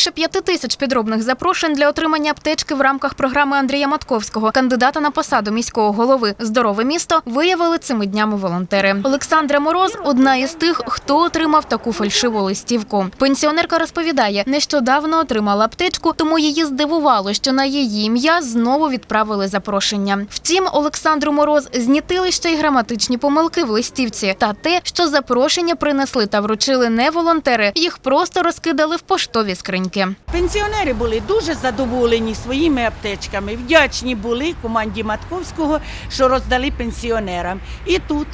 Більше п'яти тисяч підробних запрошень для отримання аптечки в рамках програми Андрія Матковського, кандидата на посаду міського голови Здорове місто виявили цими днями волонтери. Олександра Мороз одна із тих, хто отримав таку фальшиву листівку. Пенсіонерка розповідає, нещодавно отримала аптечку, тому її здивувало, що на її ім'я знову відправили запрошення. Втім, Олександру Мороз знітили ще й граматичні помилки в листівці та те, що запрошення принесли та вручили не волонтери, їх просто розкидали в поштові скриньки. Пенсіонери були дуже задоволені своїми аптечками, вдячні були команді Матковського, що роздали пенсіонерам. І тут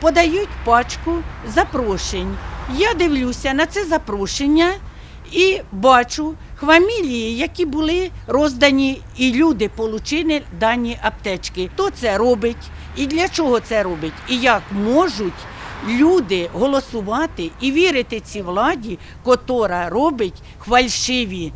подають пачку запрошень. Я дивлюся на це запрошення і бачу фамілії, які були роздані, і люди отримали дані аптечки. Хто це робить і для чого це робить, і як можуть люди голосувати і вірити цій владі, котра робить фальшиві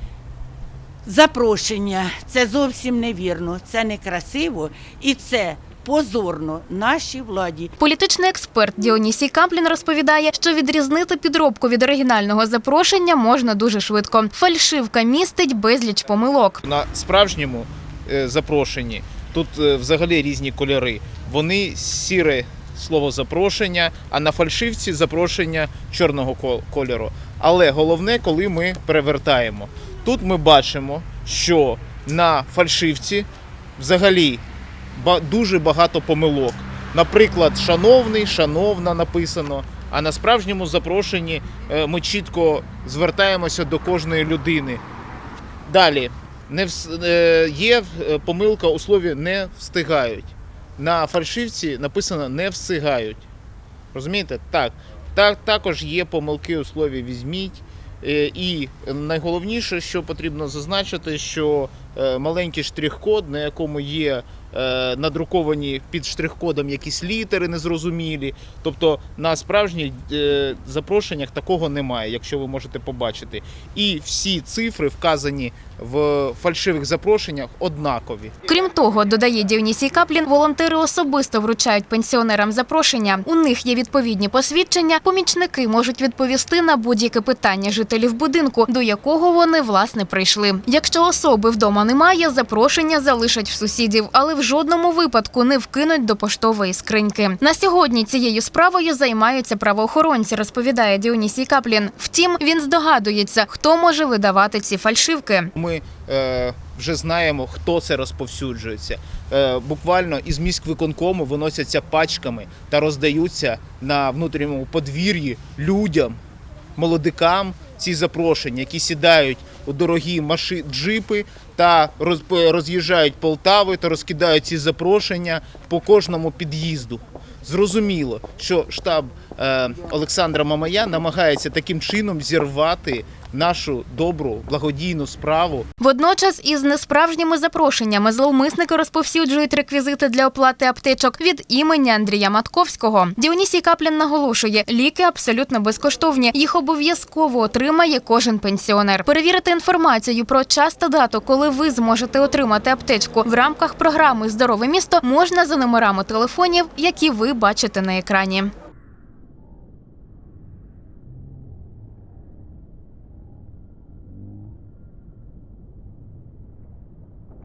запрошення. Це зовсім невірно, це некрасиво і це позорно нашій владі. Політичний експерт Діонісій Каплін розповідає, що відрізнити підробку від оригінального запрошення можна дуже швидко. Фальшивка містить безліч помилок. На справжньому е, запрошенні тут е, взагалі різні кольори. Вони сіре слово запрошення, а на фальшивці запрошення чорного кольору. Але головне, коли ми перевертаємо. Тут ми бачимо, що на фальшивці взагалі дуже багато помилок. Наприклад, шановний, шановна написано. А на справжньому запрошенні е, ми чітко звертаємося до кожної людини. Далі не е, є е, помилка у слові не встигають. На фальшивці написано не встигають. Розумієте? Так. так. Також є помилки у слові візьміть. Е, І найголовніше, що потрібно зазначити, що маленький штрих-код, на якому є е, надруковані під штрих-кодом якісь літери незрозумілі. Тобто на справжніх е, запрошеннях такого немає, якщо ви можете побачити. І всі цифри вказані в фальшивих запрошеннях однакові. Крім того, додає Діонісій Каплін, волонтери особисто вручають пенсіонерам запрошення. У них є відповідні посвідчення. Помічники можуть відповісти на будь-яке питання жителів будинку, до якого вони власне прийшли. Якщо особи вдома немає, запрошення залишать в сусідів, але в жодному випадку не вкинуть до поштової скриньки. На сьогодні цією справою займаються правоохоронці, розповідає Діонісій Каплін. Втім, він здогадується, хто може видавати ці фальшивки. Ми е, вже знаємо, хто це розповсюджується. Е, буквально із міськвиконкому виносяться пачками та роздаються на внутрішньому подвір'ї людям, молодикам ці запрошення, які сідають у дорогі маши... джипи та роз- роз'їжджають Полтави та розкидають ці запрошення по кожному під'їзду. Зрозуміло, що штаб е, Олександра Мамая намагається таким чином зірвати нашу добру благодійну справу Водночас із несправжніми запрошеннями зловмисники розповсюджують реквізити для оплати аптечок від імені Андрія Матковського. Діонісій Каплін наголошує, ліки абсолютно безкоштовні. Їх обов'язково отримає кожен пенсіонер. Перевірити інформацію про час та дату, коли ви зможете отримати аптечку в рамках програми Здорове місто можна за номерами телефонів, які ви бачите на екрані.